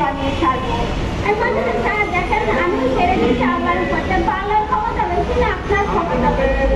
বানিয়ে ছাড়বো আমি ছেড়ে দিচ্ছি আমার করতে পারলেন ক্ষমতা বেশি না আপনার ক্ষমতা বেশি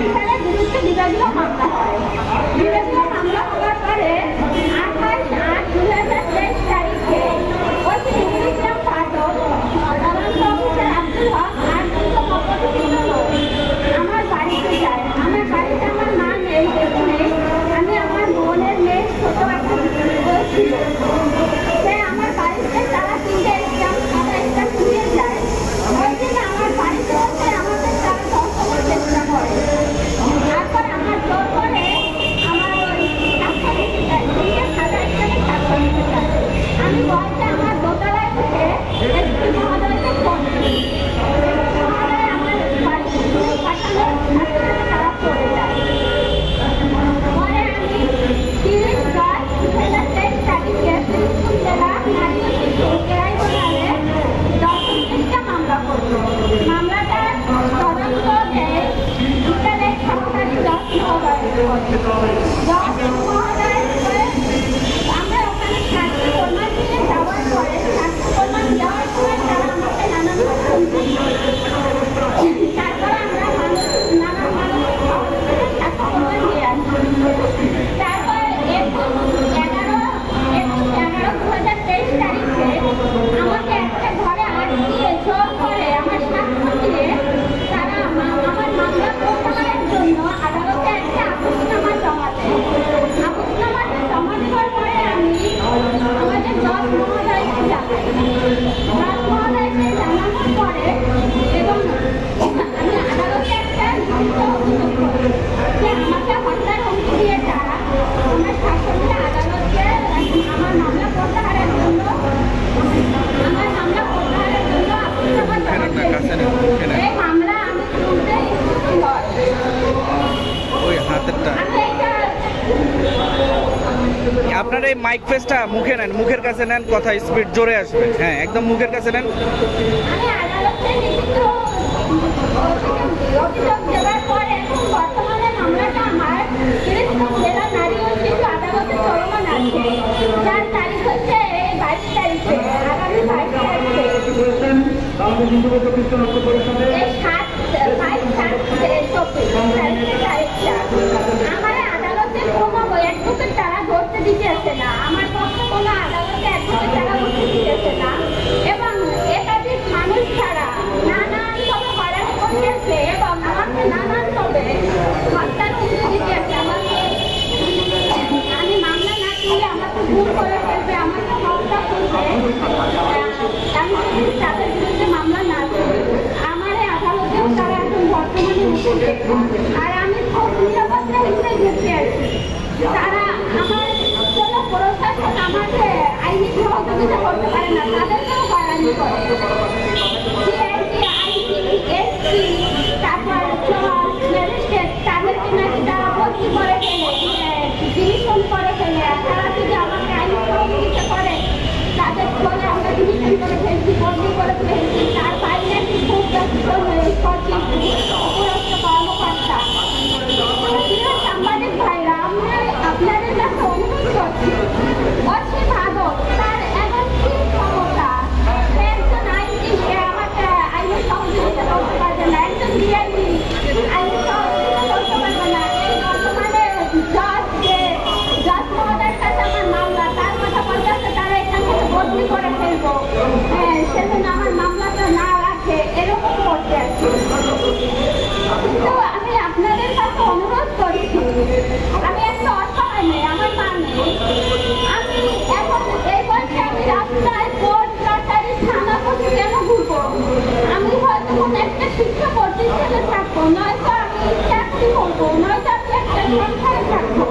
বিকালে বিরুদ্ধে বিভাগীয় মামলা হয়। Іван Петрович. আপনার এই মাইক ফেসটা মুখে নেন, মুখের কাছে নেন, কথা স্পিড জোরে আসবে। হ্যাঁ একদম মুখের কাছে নেন। সাত ছাড়া নানান সব হরেক করতেছে এবং আমাকে নানান সবে হত্যার হুমকি দিতেছে আমি মামলা না তুলে আমাকে মামলা না তুলি আমার আদালতেও তারা আর আমি তারা আমার জন্য প্রশাসন আমাকে আইনি করতে পারে না, তাদেরকেও Thank you. 我们在边边上看一下。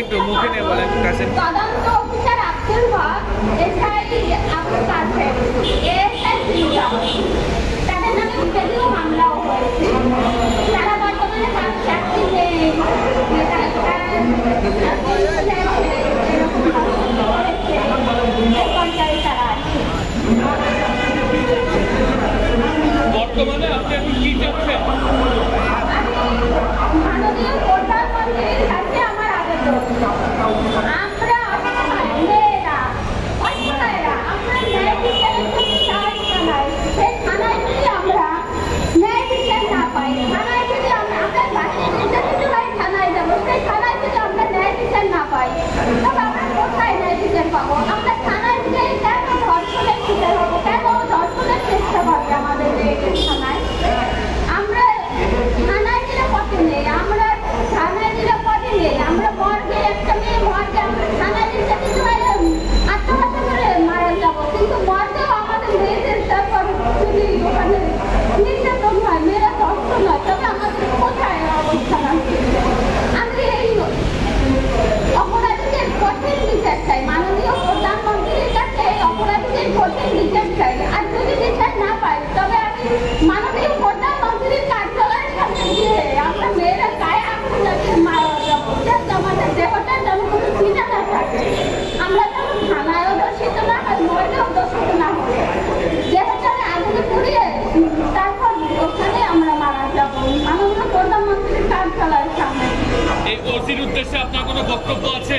একটু মুখে নিয়ে বলেন কাছে। বর্তমানে আপনি এখন কি 要的。বক্তব্য আছে